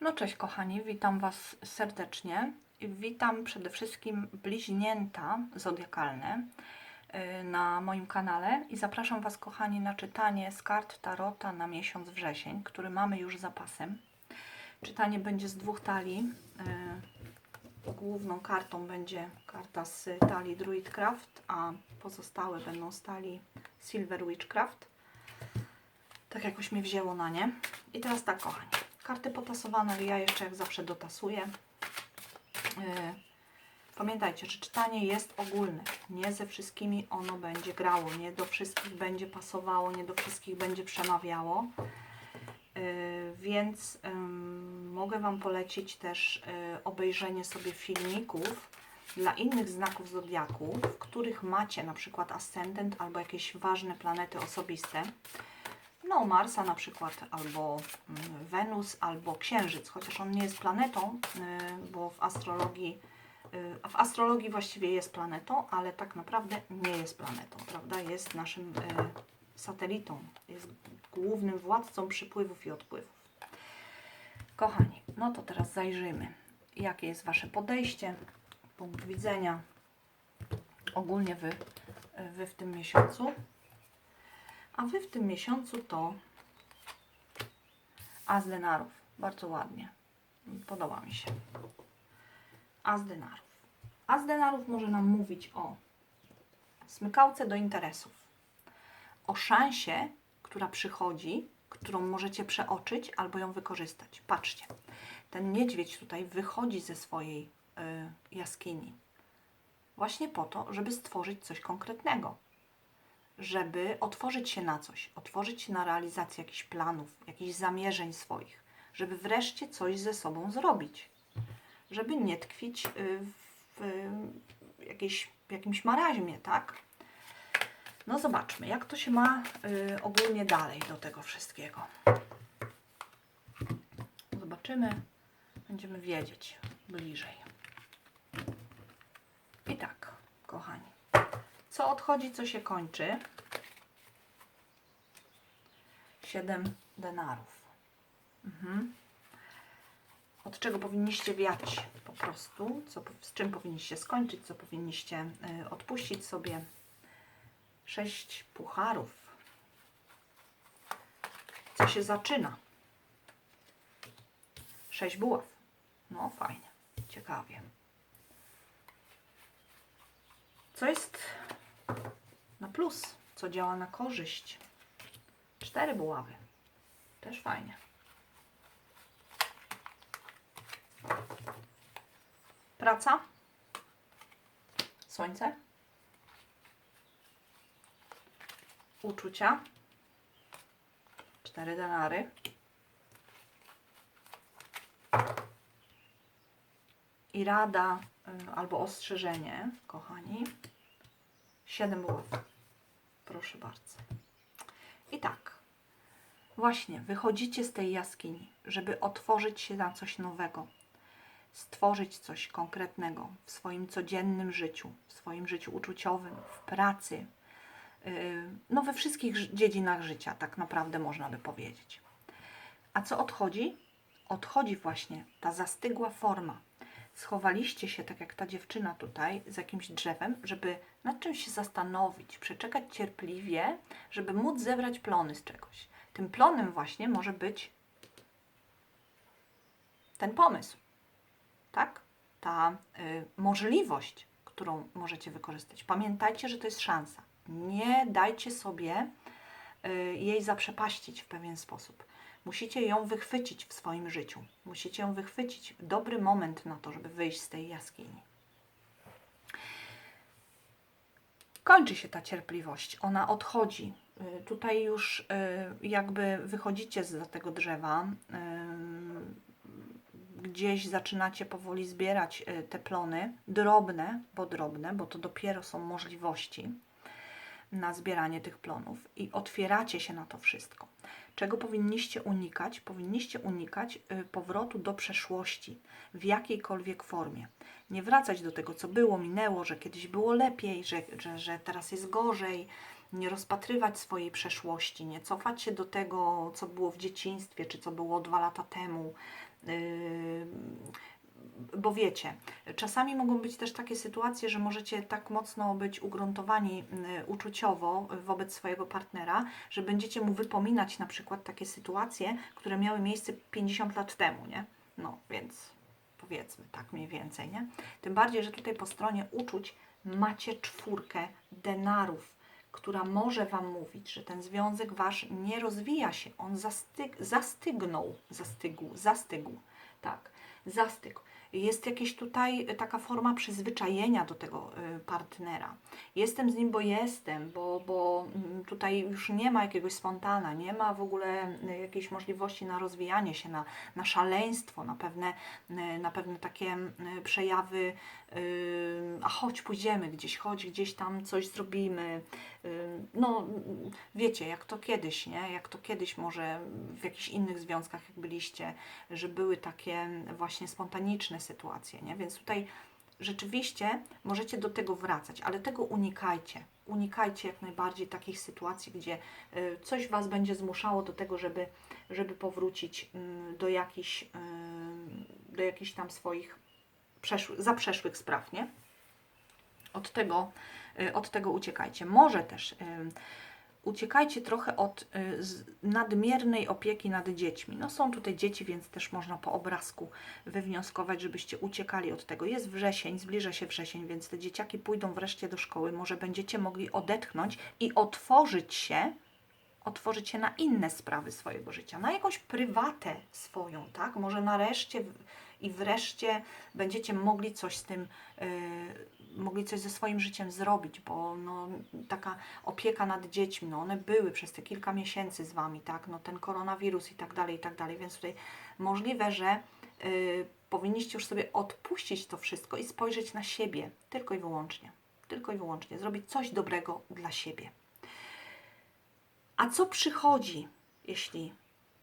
No cześć kochani, witam Was serdecznie. Witam przede wszystkim bliźnięta zodiakalne y, na moim kanale i zapraszam Was kochani na czytanie z kart Tarota na miesiąc wrzesień, który mamy już zapasem. Czytanie będzie z dwóch talii. Y, Główną kartą będzie karta z talii Druidcraft, a pozostałe będą z talii Silver Witchcraft. Tak jakoś mnie wzięło na nie. I teraz tak, kochani. Karty potasowane ja jeszcze jak zawsze dotasuję. Yy, Pamiętajcie, że czytanie jest ogólne. Nie ze wszystkimi ono będzie grało. Nie do wszystkich będzie pasowało, nie do wszystkich będzie przemawiało. Yy, Więc mogę Wam polecić też yy, obejrzenie sobie filmików dla innych znaków zodiaku, w których macie na przykład ascendent albo jakieś ważne planety osobiste no Marsa na przykład, albo mm, Wenus, albo Księżyc, chociaż on nie jest planetą, y, bo w astrologii, y, w astrologii właściwie jest planetą, ale tak naprawdę nie jest planetą, prawda? Jest naszym y, satelitą, jest głównym władcą przypływów i odpływów. Kochani, no to teraz zajrzyjmy, jakie jest Wasze podejście, punkt widzenia, ogólnie Wy, wy w tym miesiącu. A Wy w tym miesiącu to As denarów. Bardzo ładnie. Podoba mi się. As denarów. As denarów może nam mówić o smykałce do interesów. O szansie, która przychodzi, którą możecie przeoczyć albo ją wykorzystać. Patrzcie, ten niedźwiedź tutaj wychodzi ze swojej y, jaskini. Właśnie po to, żeby stworzyć coś konkretnego żeby otworzyć się na coś, otworzyć się na realizację jakichś planów, jakichś zamierzeń swoich, żeby wreszcie coś ze sobą zrobić, żeby nie tkwić y, w jakiejś, w jakimś maraźmie, tak? No zobaczmy, jak to się ma y, ogólnie dalej do tego wszystkiego. Zobaczymy, będziemy wiedzieć bliżej. I tak, kochani co odchodzi, co się kończy. 7 denarów. Mhm. Od czego powinniście wiać po prostu, co, z czym powinniście skończyć, co powinniście y, odpuścić sobie. 6 pucharów. Co się zaczyna? 6 buław. No fajnie, ciekawie. Co jest na plus, co działa na korzyść. Cztery buławy. Też fajnie. Praca. Słońce. Uczucia. Cztery denary. I rada y, albo ostrzeżenie, kochani. Siedem buław. Proszę bardzo. I tak. Właśnie, wychodzicie z tej jaskini, żeby otworzyć się na coś nowego, stworzyć coś konkretnego w swoim codziennym życiu, w swoim życiu uczuciowym, w pracy, yy, no we wszystkich dziedzinach życia, tak naprawdę można by powiedzieć. A co odchodzi? Odchodzi właśnie ta zastygła forma. Schowaliście się, tak jak ta dziewczyna tutaj, z jakimś drzewem, żeby nad czymś się zastanowić, przeczekać cierpliwie, żeby móc zebrać plony z czegoś. Tym plonem właśnie może być ten pomysł, tak? Ta y, możliwość, którą możecie wykorzystać. Pamiętajcie, że to jest szansa. Nie dajcie sobie y, jej zaprzepaścić w pewien sposób. Musicie ją wychwycić w swoim życiu. Musicie ją wychwycić. Dobry moment na to, żeby wyjść z tej jaskini. kończy się ta cierpliwość, ona odchodzi. Y, Tutaj już y, jakby wychodzicie z tego drzewa, y, gdzieś zaczynacie powoli zbierać te plony, drobne, bo drobne, bo to dopiero są możliwości na zbieranie tych plonów i otwieracie się na to wszystko. Czego powinniście unikać? Powinniście unikać y, powrotu do przeszłości w jakiejkolwiek formie. Nie wracać do tego, co było, minęło, że kiedyś było lepiej, że, że, że teraz jest gorzej, nie rozpatrywać swojej przeszłości, nie cofać się do tego, co było w dzieciństwie, czy co było dwa lata temu. Yy, bo wiecie, czasami mogą być też takie sytuacje, że możecie tak mocno być ugruntowani y, uczuciowo wobec swojego partnera, że będziecie mu wypominać na przykład takie sytuacje, które miały miejsce 50 lat temu, nie? No, więc powiedzmy tak mniej więcej, nie? Tym bardziej, że tutaj po stronie uczuć macie czwórkę denarów, która może Wam mówić, że ten związek Wasz nie rozwija się, on zastyg, zastygnął, zastygł, zastygł, tak, zastygł. Jest jakieś tutaj taka forma przyzwyczajenia do tego y, partnera. Jestem z nim, bo jestem, bo, bo mm, tutaj już nie ma jakiegoś spontana, nie ma w ogóle y, jakiejś możliwości na rozwijanie się, na, na szaleństwo, na pewne, na pewne takie przejawy, a chodź pójdziemy gdzieś, chodź gdzieś tam coś zrobimy. No, wiecie, jak to kiedyś, nie? Jak to kiedyś może w jakichś innych związkach, jak byliście, że były takie właśnie spontaniczne sytuacje, nie? Więc tutaj rzeczywiście możecie do tego wracać, ale tego unikajcie. Unikajcie jak najbardziej takich sytuacji, gdzie y, coś Was będzie zmuszało do tego, żeby, żeby powrócić mm, do jakichś, y, do jakichś tam swoich przeszły, zaprzeszłych spraw, nie? Od tego, y, od tego uciekajcie. Może też uciekajcie trochę od y, nadmiernej opieki nad dziećmi. No są tutaj dzieci, więc też można po obrazku wywnioskować, żebyście uciekali od tego. Jest wrzesień, zbliża się wrzesień, więc te dzieciaki pójdą wreszcie do szkoły. Może będziecie mogli odetchnąć i otworzyć się, otworzyć się na inne sprawy swojego życia, na jakąś prywatę swoją, tak? Może nareszcie i wreszcie będziecie mogli coś z tym, yy, mogli coś ze swoim życiem zrobić, bo no, taka opieka nad dziećmi, no one były przez te kilka miesięcy z Wami, tak? No ten koronawirus i tak dalej, i tak dalej, więc tutaj możliwe, że yy, powinniście już sobie odpuścić to wszystko i spojrzeć na siebie, tylko i wyłącznie, tylko i wyłącznie, zrobić coś dobrego dla siebie. A co przychodzi, jeśli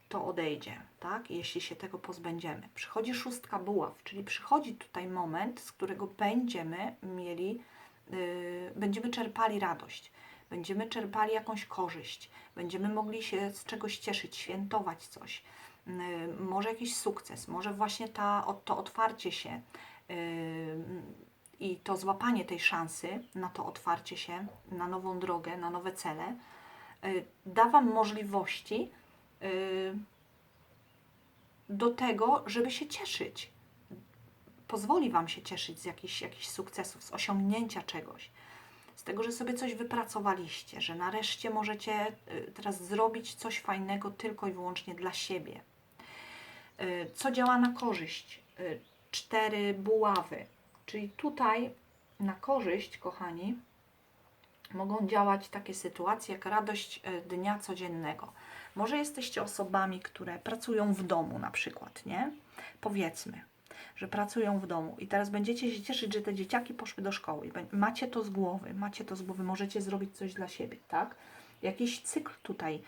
to odejdzie, tak? Jeśli się tego pozbędziemy. Przychodzi szóstka buław, czyli przychodzi tutaj moment, z którego będziemy mieli, yy, będziemy czerpali radość, będziemy czerpali jakąś korzyść, będziemy mogli się z czegoś cieszyć, świętować coś. Yy, może jakiś sukces, może właśnie ta, to otwarcie się yy, i to złapanie tej szansy na to otwarcie się, na nową drogę, na nowe cele, y, da Wam możliwości do tego, żeby się cieszyć. Pozwoli Wam się cieszyć z jakichś, jakichś sukcesów, z osiągnięcia czegoś, z tego, że sobie coś wypracowaliście, że nareszcie możecie y, teraz zrobić coś fajnego tylko i wyłącznie dla siebie. Y, Co działa na korzyść? Y, Cztery buławy. Czyli tutaj na korzyść, kochani, mogą działać takie sytuacje jak radość dnia codziennego. Może jesteście osobami, które pracują w domu na przykład, nie? Powiedzmy, że pracują w domu i teraz będziecie się cieszyć, że te dzieciaki poszły do szkoły. Macie to z głowy, macie to z głowy, możecie zrobić coś dla siebie, tak? Jakiś cykl tutaj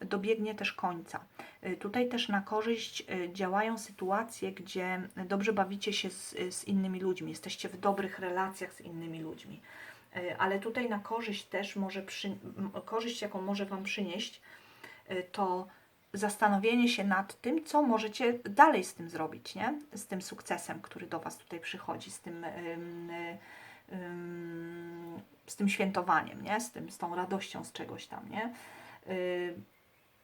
dobiegnie też końca. Y, Tutaj też na korzyść y, działają sytuacje, gdzie dobrze bawicie się z, z innymi ludźmi, jesteście w dobrych relacjach z innymi ludźmi. Y, Ale tutaj na korzyść też może przy, korzyść, jaką może Wam przynieść, to zastanowienie się nad tym, co możecie dalej z tym zrobić, nie? Z tym sukcesem, który do Was tutaj przychodzi, z tym, ym, y, z tym świętowaniem, nie? Z, tym, z tą radością z czegoś tam, nie? Y,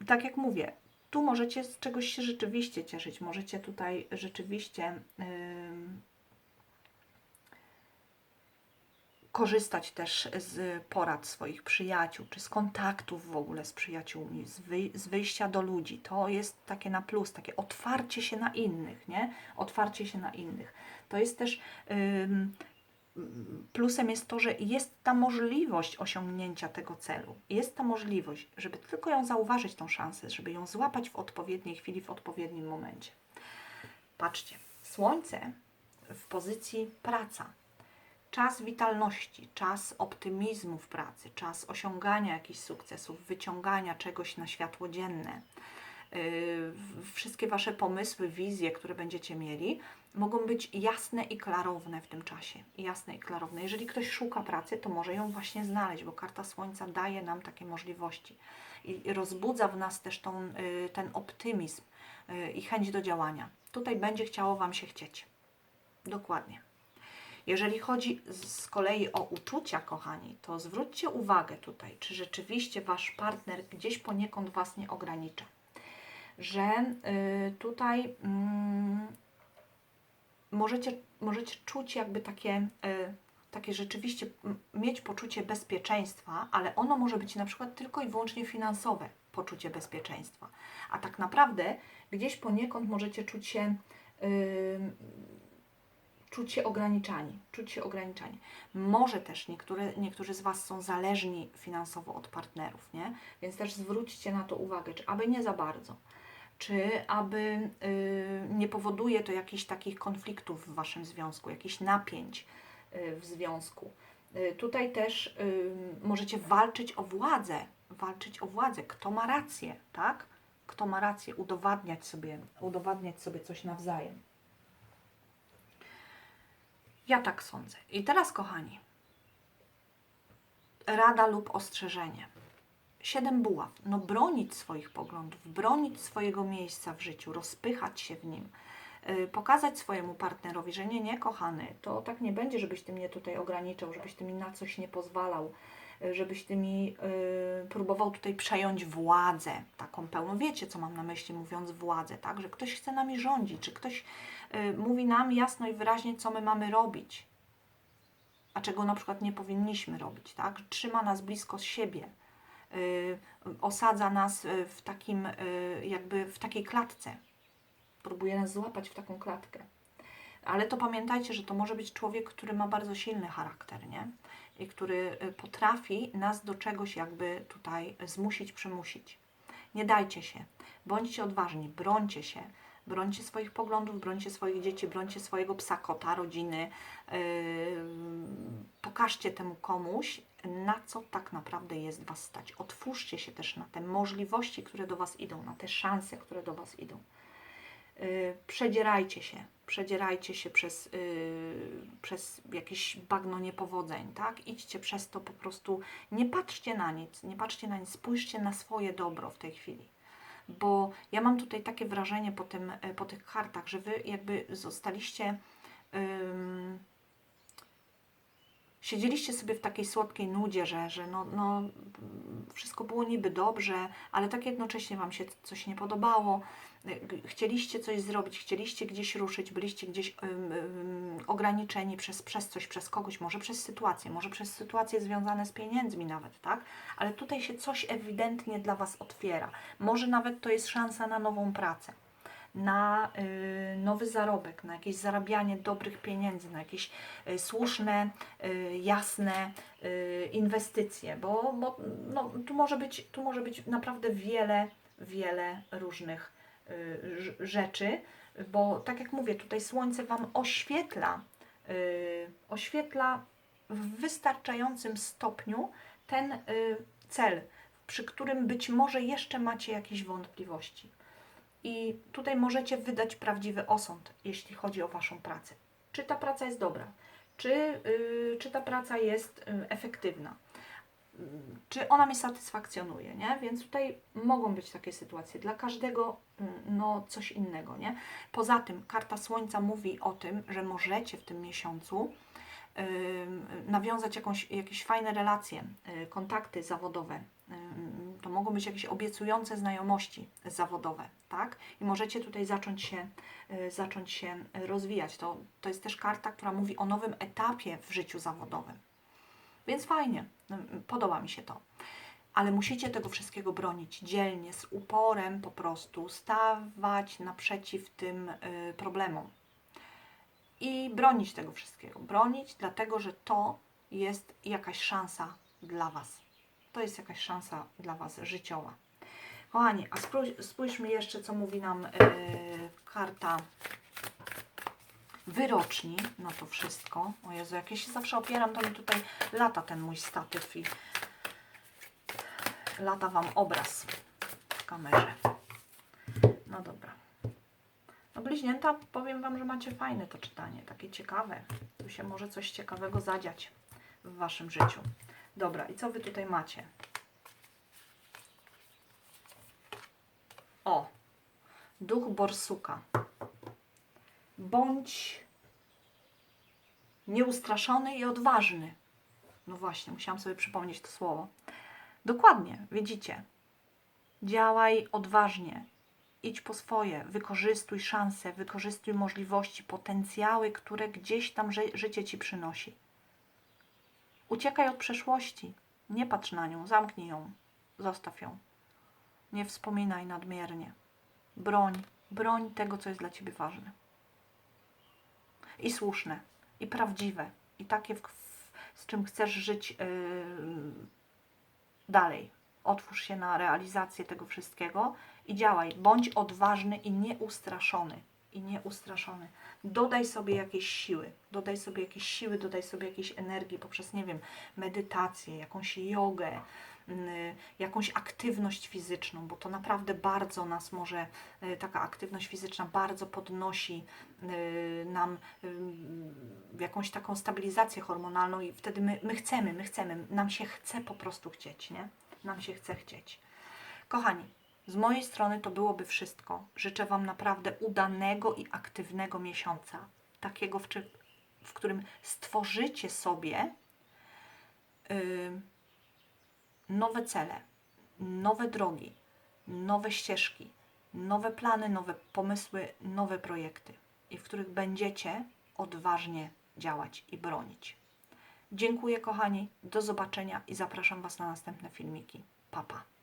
tak jak mówię, tu możecie z czegoś się rzeczywiście cieszyć, możecie tutaj rzeczywiście ym, korzystać też z porad swoich przyjaciół, czy z kontaktów w ogóle z przyjaciółmi, z, z wyjścia do ludzi. To jest takie na plus, takie otwarcie się na innych, nie? Otwarcie się na innych. To jest też ym, plusem jest to, że jest ta możliwość osiągnięcia tego celu. Jest ta możliwość, żeby tylko ją zauważyć, tą szansę, żeby ją złapać w odpowiedniej chwili, w odpowiednim momencie. Patrzcie, słońce w pozycji praca czas witalności, czas optymizmu w pracy, czas osiągania jakichś sukcesów, wyciągania czegoś na światło dzienne. w- wszystkie Wasze pomysły, wizje, które będziecie mieli, mogą być jasne i klarowne w tym czasie. Jasne i klarowne. Jeżeli ktoś szuka pracy, to może ją właśnie znaleźć, bo karta Słońca daje nam takie możliwości i rozbudza w nas też tą, y, ten optymizm y, i chęć do działania. Tutaj będzie chciało Wam się chcieć. Dokładnie. Jeżeli chodzi z kolei o uczucia, kochani, to zwróćcie uwagę tutaj, czy rzeczywiście Wasz partner gdzieś poniekąd Was nie ogranicza. Że y, tutaj mm, możecie, możecie czuć jakby takie, y, takie rzeczywiście, mieć poczucie bezpieczeństwa, ale ono może być na przykład tylko i wyłącznie finansowe poczucie bezpieczeństwa. A tak naprawdę gdzieś poniekąd możecie czuć się y, czuć się ograniczani, czuć się ograniczani. Może też niektóre, niektórzy z Was są zależni finansowo od partnerów, nie? Więc też zwróćcie na to uwagę, czy aby nie za bardzo, czy aby y, nie powoduje to jakichś takich konfliktów w Waszym związku, jakichś napięć y, w związku. Y, tutaj też y, możecie walczyć o władzę, walczyć o władzę, kto ma rację, tak? Kto ma rację, udowadniać sobie, udowadniać sobie coś nawzajem. Ja tak sądzę. I teraz, kochani, rada lub ostrzeżenie. Siedem buław. No bronić swoich poglądów, bronić swojego miejsca w życiu, rozpychać się w nim, yy, pokazać swojemu partnerowi, że nie, nie, kochany, to tak nie będzie, żebyś ty mnie tutaj ograniczał, żebyś ty mi na coś nie pozwalał, żebyś ty mi yy, próbował tutaj przejąć władzę, taką pełną. Wiecie, co mam na myśli, mówiąc władzę, tak? Że ktoś chce nami rządzić, czy ktoś y, mówi nam jasno i wyraźnie, co my mamy robić, a czego na przykład nie powinniśmy robić, tak? Trzyma nas blisko siebie, y, osadza nas y, w takim, y, jakby w takiej klatce, próbuje nas złapać w taką klatkę. Ale to pamiętajcie, że to może być człowiek, który ma bardzo silny charakter, nie? I który y, potrafi nas do czegoś jakby tutaj zmusić, przymusić. Nie dajcie się, bądźcie odważni, brońcie się, brońcie swoich poglądów, brońcie swoich dzieci, brońcie swojego psa, kota, rodziny. Yy, pokażcie temu komuś, na co tak naprawdę jest Was stać. Otwórzcie się też na te możliwości, które do Was idą, na te szanse, które do Was idą. Yy, Przedzierajcie się, przedzierajcie się przez, yy, przez jakieś bagno niepowodzeń, tak? Idźcie przez to po prostu, nie patrzcie na nic, nie patrzcie na nic, spójrzcie na swoje dobro w tej chwili bo ja mam tutaj takie wrażenie po, tym, e, po tych kartach, że wy jakby zostaliście. ym, siedzieliście sobie w takiej słodkiej nudzie, że, że no, no, wszystko było niby dobrze, ale tak jednocześnie Wam się coś nie podobało. Chcieliście coś zrobić, chcieliście gdzieś ruszyć, byliście gdzieś ym, ym, ograniczeni przez, przez coś, przez kogoś, może przez sytuację, może przez sytuacje związane z pieniędzmi nawet, tak? Ale tutaj się coś ewidentnie dla Was otwiera. Może nawet to jest szansa na nową pracę, na y, nowy zarobek, na jakieś zarabianie dobrych pieniędzy, na jakieś y, słuszne, y, jasne inwestycje, bo, bo no, tu, może być, tu może być naprawdę wiele, wiele różnych rz- rzeczy, bo tak jak mówię, tutaj słońce Wam oświetla, oświetla w wystarczającym stopniu ten cel, przy którym być może jeszcze macie jakieś wątpliwości. I tutaj możecie wydać prawdziwy osąd, jeśli chodzi o Waszą pracę. Czy ta praca jest dobra? Czy, y, czy ta praca jest y, efektywna? Y, Czy ona mnie satysfakcjonuje, nie? Więc tutaj mogą być takie sytuacje. Dla każdego y, no, coś innego, nie? Poza tym karta Słońca mówi o tym, że możecie w tym miesiącu ym, nawiązać jakąś, jakieś fajne relacje, y, kontakty zawodowe. To mogą być jakieś obiecujące znajomości zawodowe, tak? I możecie tutaj zacząć się, y, zacząć się rozwijać. To, to jest też karta, która mówi o nowym etapie w życiu zawodowym. Więc fajnie, podoba mi się to. Ale musicie tego wszystkiego bronić dzielnie, z uporem po prostu, stawać naprzeciw tym y, problemom i bronić tego wszystkiego. Bronić, dlatego że to jest jakaś szansa dla Was. To jest jakaś szansa dla Was życiowa. Kochani, a spójrzmy jeszcze, co mówi nam yy, karta wyroczni na to wszystko. O Jezu, jak ja się zawsze opieram, to mi tutaj lata ten mój statyw i lata Wam obraz w kamerze. No dobra. No bliźnięta, powiem Wam, że macie fajne to czytanie, takie ciekawe. Tu się może coś ciekawego zadziać w Waszym życiu. Dobra, i co Wy tutaj macie? O, duch borsuka. Bądź nieustraszony i odważny. No właśnie, musiałam sobie przypomnieć to słowo. Dokładnie, widzicie. Działaj odważnie. Idź po swoje, wykorzystuj szanse, wykorzystuj możliwości, potencjały, które gdzieś tam ży życie ci przynosi. Uciekaj od przeszłości. Nie patrz na nią, zamknij ją, zostaw ją. Nie wspominaj nadmiernie. Broń, broń tego, co jest dla ciebie ważne. I słuszne, i prawdziwe, i takie, z czym chcesz żyć yy, dalej. Otwórz się na realizację tego wszystkiego i działaj. Bądź odważny i nieustraszony. I nieustraszony. Dodaj sobie jakieś siły. Dodaj sobie jakieś siły, dodaj sobie jakiejś energii poprzez, nie wiem, medytację, jakąś jogę, y, jakąś aktywność fizyczną, bo to naprawdę bardzo nas może, y, taka aktywność fizyczna bardzo podnosi y, nam y, jakąś taką stabilizację hormonalną i wtedy my, my chcemy, my chcemy, nam się chce po prostu chcieć, nie? Nam się chce chcieć. Kochani, z mojej strony to byłoby wszystko. Życzę Wam naprawdę udanego i aktywnego miesiąca. Takiego, w, czy, w którym stworzycie sobie yy, nowe cele, nowe drogi, nowe ścieżki, nowe plany, nowe pomysły, nowe projekty i w których będziecie odważnie działać i bronić. Dziękuję kochani, do zobaczenia i zapraszam Was na następne filmiki. Pa, pa.